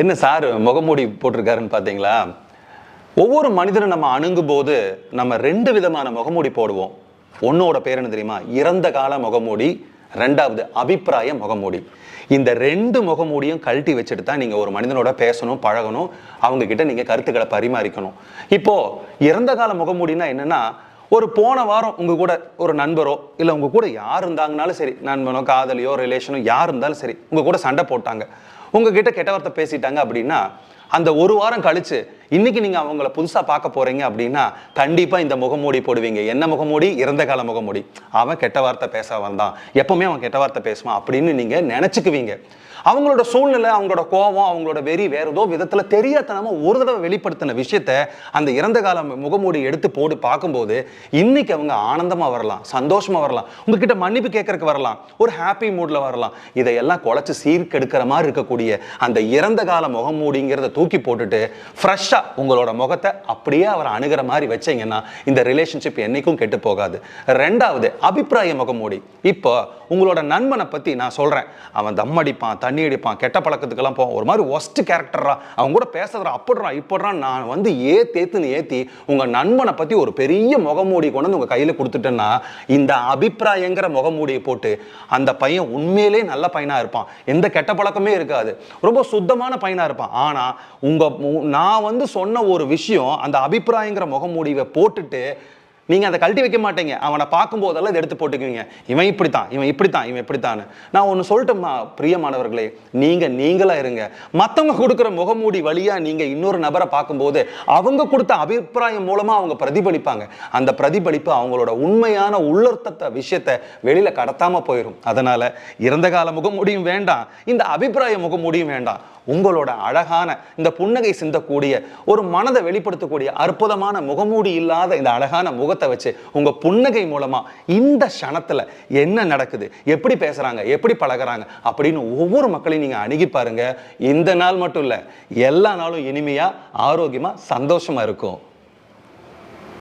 என்ன சார் முகமூடி போட்டிருக்காருன்னு பார்த்தீங்களா? ஒவ்வொரு மனிதனும் நம்ம அணுங்கும் போது நம்ம ரெண்டு விதமான முகமூடி போடுவோம். ஒன்னோட பேர் என்ன தெரியுமா? இறந்த கால முகமூடி ரெண்டாவது அபிப்பிராய முகமூடி. இந்த ரெண்டு முகமூடியும் கழட்டி வச்சுட்டு தான் நீங்கள் ஒரு மனிதனோட பேசணும் பழகணும் அவங்கக்கிட்ட நீங்கள் கருத்துக்களை பரிமாறிக்கணும். இப்போது இறந்த கால முகமூடினா என்னென்னா ஒரு போன வாரம் உங்கள் கூட ஒரு நண்பரோ இல்லை உங்கள் கூட யார் இருந்தாங்கனாலும் சரி நண்பனோ காதலியோ ரிலேஷனோ யார் இருந்தாலும் சரி உங்கள் கூட சண்டை போட்டாங்க. உங்ககிட்ட கெட்ட வார்த்தை பேசிட்டாங்க அப்படின்னா அந்த ஒரு வாரம் கழிச்சு இன்னைக்கு நீங்க அவங்கள புதுசா பார்க்க போறீங்க அப்படின்னா கண்டிப்பா இந்த முகமூடி போடுவீங்க. என்ன முகமூடி இறந்த கால முகமூடி அவன் கெட்ட வார்த்தை பேச வந்தான் எப்பவுமே அவன் கெட்ட வார்த்தை பேசுவான் அப்படின்னு நீங்க நினைச்சுக்குவீங்க. அவங்களோட சூழ்நிலை அவங்களோட கோபம் அவங்களோட வெறி வேற ஏதோ விதத்துல தெரியாதனமா ஒரு தடவை வெளிப்படுத்தின விஷயத்த அந்த இறந்த கால முகமூடி எடுத்து போட்டு பார்க்கும்போது இன்னைக்கு அவங்க ஆனந்தமா வரலாம் சந்தோஷமா வரலாம் உங்ககிட்ட மன்னிப்பு கேட்கறதுக்கு வரலாம் ஒரு ஹாப்பி மூட்ல வரலாம். இதையெல்லாம் குலைச்சு சீர்கெடுக்கிற மாதிரி இருக்கக்கூடிய அந்த இறந்த கால முகமூடிங்கிறத தூக்கி போட்டுட்டு ஃப்ரெஷ்ஷா உங்களோட முகத்தை அப்படியே அவரை அணுகிற மாதிரி வச்சீங்கன்னா இந்த ரிலேஷன்ஷிப் என்னைக்கும் கெட்டு போகாது. ரெண்டாவது அபிப்பிராய முகமூடி இப்போ உங்களோட நண்பனை பத்தி நான் சொல்றேன். அவன் தம் அடிப்பான் தண்ணி அடிப்பான் கெட்ட பழக்கத்துக்கெல்லாம் போவான். ஒரு மாதிரி ஒஸ்ட் கேரக்டரா அவன் கூட பேசுறா அப்படிறான் இப்படிறான் நான் வந்து ஏத்தேத்துன்னு ஏத்தி உங்க நண்பனை பத்தி ஒரு பெரிய முகமூடி கொண்டு வந்து உங்க கையில் கொடுத்துட்டேன்னா இந்த அபிப்பிராயங்கிற முகமூடியை போட்டு அந்த பையன் உண்மையிலே நல்ல பையனாக இருப்பான். எந்த கெட்ட பழக்கமே இருக்காது. ரொம்ப சுத்தமான பையனா இருப்பான். ஆனா உங்க நான் வந்து சொன்ன ஒரு விஷயம் அந்த அபிப்பிராயங்கிற முகமூடிவை போட்டுட்டு நீங்க அதை கழட்டி வைக்க மாட்டீங்க. அவனை பார்க்கும்போதெல்லாம் இதை எடுத்து போட்டுக்குவீங்க. இவன் இப்படித்தான் இவன் இப்படித்தான் இவன் இப்படித்தான் நான் ஒன்று சொல்லட்டும்மா பிரியமானவர்களே? நீங்கள் நீங்களா இருங்க. மத்தவங்க கொடுக்குற முகமூடி வழியா நீங்க இன்னொரு நபரை பார்க்கும்போது அவங்க கொடுத்த அபிப்பிராயம் மூலமா அவங்க பிரதிபலிப்பாங்க. அந்த பிரதிபலிப்பு அவங்களோட உண்மையான உள்ளர்த்தத்தை விஷயத்தை வெளியில கடத்தாமல் போயிடும் அதனால இறந்த கால முகமூடியும் வேண்டாம் இந்த அபிப்பிராய முகமூடியும் வேண்டாம். உங்களோட அழகான இந்த புன்னகை சிந்தக்கூடிய ஒரு மனதை வெளிப்படுத்தக்கூடிய அற்புதமான முகமூடி இல்லாத இந்த அழகான முகத்தை வச்சு உங்க புன்னகை மூலமா இந்த க்ஷணத்துல என்ன நடக்குது எப்படி பேசுறாங்க எப்படி பழகுறாங்க அப்படின்னு ஒவ்வொரு மக்களையும் நீங்க அணுகி பாருங்க. இந்த நாள் மட்டும் இல்ல எல்லா நாளும் இனிமையா ஆரோக்கியமா சந்தோஷமா இருக்கும்.